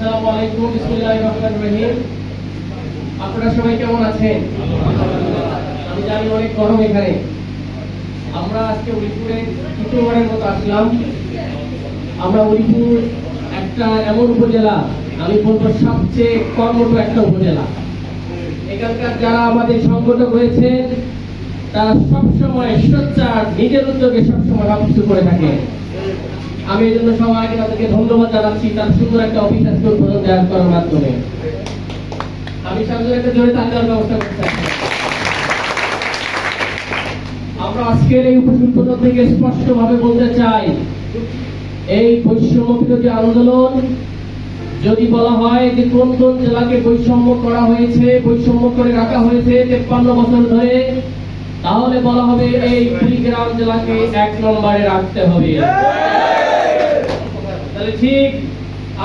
আসসালামু আলাইকুম, বিসমিল্লাহির রহমানির রহিম। আপনারা সবাই কেমন আছেন? আমি জানি অনেক গরম এখানে। আমরা আজকে উলিপুরে দ্বিতীয়বারের মতো আসলাম। আমরা উলিপুর একটা এমন উপজেলা, আমি বলব সবচেয়ে কর্মঠ একটা উপজেলা। এখানকার যারা আমাদের সংগঠক হয়েছেন তারা সবসময় সোচ্চার, নিজের উদ্যোগে সবসময় সবকিছু করে থাকে আমি এই জন্য সবাইকে তাদেরকে ধন্যবাদ জানাচ্ছি, তার সুন্দর একটা অফিস আজকে উদ্বোধন দেওয়ার করার মাধ্যমে আমি সামনে একটা জোরে তালি দেওয়ার ব্যবস্থা করতে। আমরা আজকের এই উপস্থিত উদ্বোধন থেকে স্পষ্টভাবে বলতে চাই, এই বৈষম্য বিরোধী আন্দোলন যদি বলা হয় যে কোন কোন জেলাকে বৈষম্য করা হয়েছে, বৈষম্য করে রাখা হয়েছে তেপ্পান্ন বছর ধরে, তাহলে বলা হবে এই কুড়িগ্রাম জেলাকে এক নম্বরে রাখতে হবে তাহলে ঠিক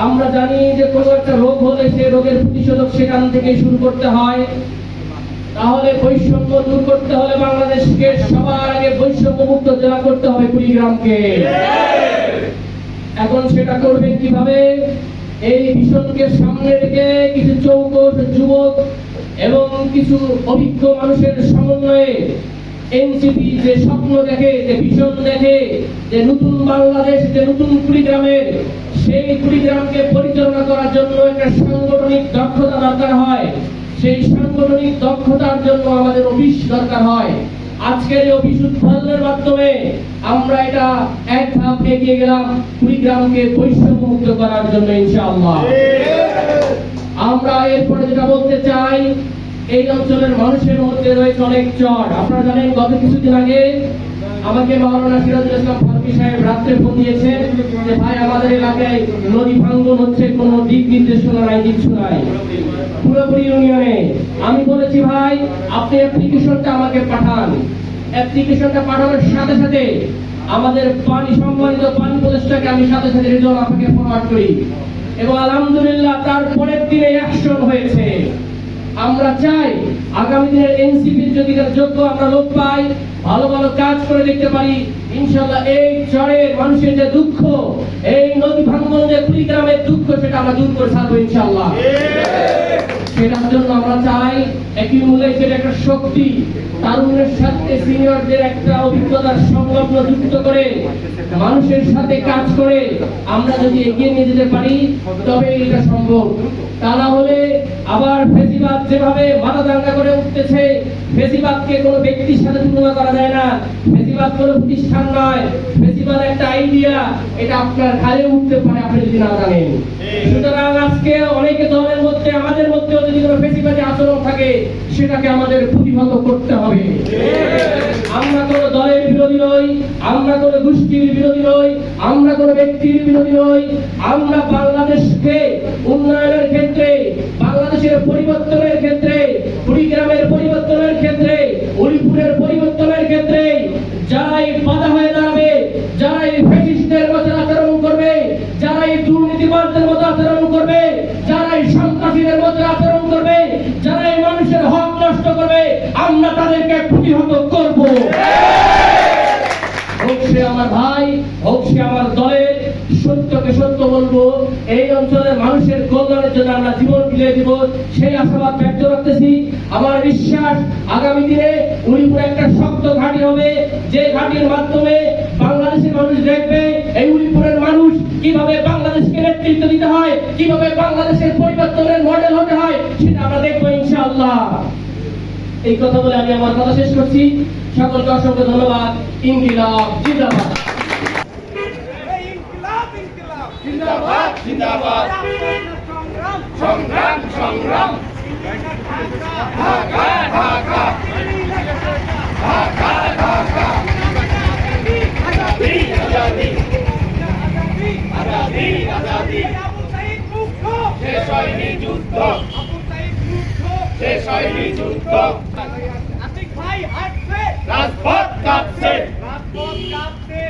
আমরা জানি যে কোনো একটা রোগ হলে সে রোগের প্রতিষেধক সেখান থেকে শুরু করতে হয়। তাহলে বৈষম্য দূর করতে হলে বাংলাদেশকে সবার আগে বৈষম্য মুক্ত জেলা করতে হবে কুড়িগ্রামকে। এখন সেটা করবেন কীভাবে? এই ভীষণকে সামনে রেখে কিছু চৌকস যুবক এবং কিছু অভিজ্ঞ মানুষের সমন্বয়ে এনসিপি যে স্বপ্ন দেখে যে ভীষণ দেখে যে নতুন বাংলাদেশ যে নতুন কুড়িগ্রামের সেই কুড়িগ্রামকে পরিচালনা করার জন্য একটা সাংগঠনিক দক্ষতা দরকার হয়। সেই সাংগঠনিক দক্ষতার জন্য আমাদের অফিস দরকার হয়। আজকের এই অফিস উদ্বোধনের মাধ্যমে আমরা এটা এক ধাপ এগিয়ে গেলাম কুড়িগ্রামকে বৈষম্য মুক্ত করার জন্য ইনশাআল্লাহ। আমরা এরপরে যেটা বলতে চাই এই অঞ্চলের মানুষের মধ্যে রয়েছে অনেক চর। আপনারা জানেন, গত কিছুদিন আগে আমাকে মাওলানা সিরাজুল ইসলাম ফারুকি সাহেব রাত্রে ফোন দিয়েছেন যে, ভাই, আমাদের এলাকায় নদী ভাঙ্গন হচ্ছে, কোনো দিক নির্দেশনা নাই কিছু নাই। পুরোপুরি ইউনিয়নে। আমি বলেছি, ভাই, আপনি অ্যাপ্লিকেশনটা আমাকে পাঠান। অ্যাপ্লিকেশনটা পাঠানোর সাথে সাথে আমাদের পানি, সম্মানিত পানি প্রদেশটাকে আমি সাথে সাথে রেজাল্ট আপনাকে ফরওয়ার্ড করি। এবং আলহামদুলিল্লাহ তারপরের দিনে অ্যাকশন হয়েছে। আমরা চাই আগামী দিনের এনসিপির যদি যোগ্য আমরা লোক পাই, ভালো ভালো কাজ করে দেখতে পারি, ইনশাল্লাহ এই চরের মানুষের যে দুঃখ, এই নদী ভাঙ্গন যে কুড়িগ্রামের দুঃখ, সেটা আমরা দূর করে ছাড়বো ইনশাল্লাহ। সেটার জন্য আমরা চাই অ্যাকিউমুলেটেড একটা শক্তি। তারুণের সাথে সিনিয়রদের একটা অভিজ্ঞতার সংলগ্ন যুক্ত করে, মানুষের সাথে কাজ করে আমরা যদি এগিয়ে নিয়ে যেতে পারি তবে এটা সম্ভব। তা না হলে আবার ফেসিবাদ যেভাবে মাথা দাঙ্গা করে উঠতেছে, ফেসিবাদকে কোনো ব্যক্তির সাথে তুলনা করা যায় না। ফেসিবাদ কোনো প্রতিষ্ঠান নয়, ফেসিবাদ একটা আইডিয়া এটা আপনার ঘাড়ে উঠতে পারে আপনি যদি না জানেন। সুতরাং আজকে অনেকে দলের মধ্যে, আমাদের মধ্যেও যদি কোনো ফেসিবাদী আচরণ থাকে, সেটাকে আমাদের প্রতিহত করতে হবে। আমরা কোনো দলের বিরোধী নই, আমরা কোনো গোষ্ঠীর বিরোধী নই, আমরা কোনো ব্যক্তির বিরোধী নই। আমরা বাংলাদেশকে উন্নয়নের ক্ষেত্রে, বাংলাদেশের পরিবর্তনের ক্ষেত্রে, কুড়িগ্রামের পরিবর্তনের ক্ষেত্রে উলিপুরের পরিবর্তনের ক্ষেত্রে যারাই তাদেরকে প্রতিহত করব। হোক সে আমার ভাই, হোক সে আমার দলের, সত্যকে সত্য বলব, এই অঞ্চলের মানুষের কল্যাণের জন্য আমরা জীবন বিলিয়ে দিব, সেই আশাবাদ ব্যক্ত রাখতেছি আমার বিশ্বাস, আগামী দিনে উলিপুর একটা শক্ত ঘাঁটি হবে, যে ঘাঁটির মাধ্যমে বাংলাদেশের মানুষ দেখবে এই উলিপুরের মানুষ কীভাবে বাংলাদেশকে নেতৃত্ব দিতে হয়, কীভাবে বাংলাদেশের পরিবর্তনের মডেল হতে হয়, সেটা আমরা দেখব ইনশাআল্লাহ। এই কথা বলে আমি আমার কথা শেষ করছি। সকলকে অসংখ্য ধন্যবাদ। ইনকিলাব, জিন্দাবাদ। জিন্দাবাদ জিন্দাবাদ। যুদ্ধ। যুদ্ধ। হাঁটছে। রাজপথ কাঁপছে। রাজপথ কাঁপছে।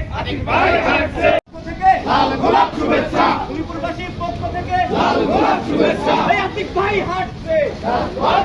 হাঁটছে। পক্ষ থেকে। লাল গোলাপ শুভেচ্ছা। ভাই হাঁটছে। রাজপথ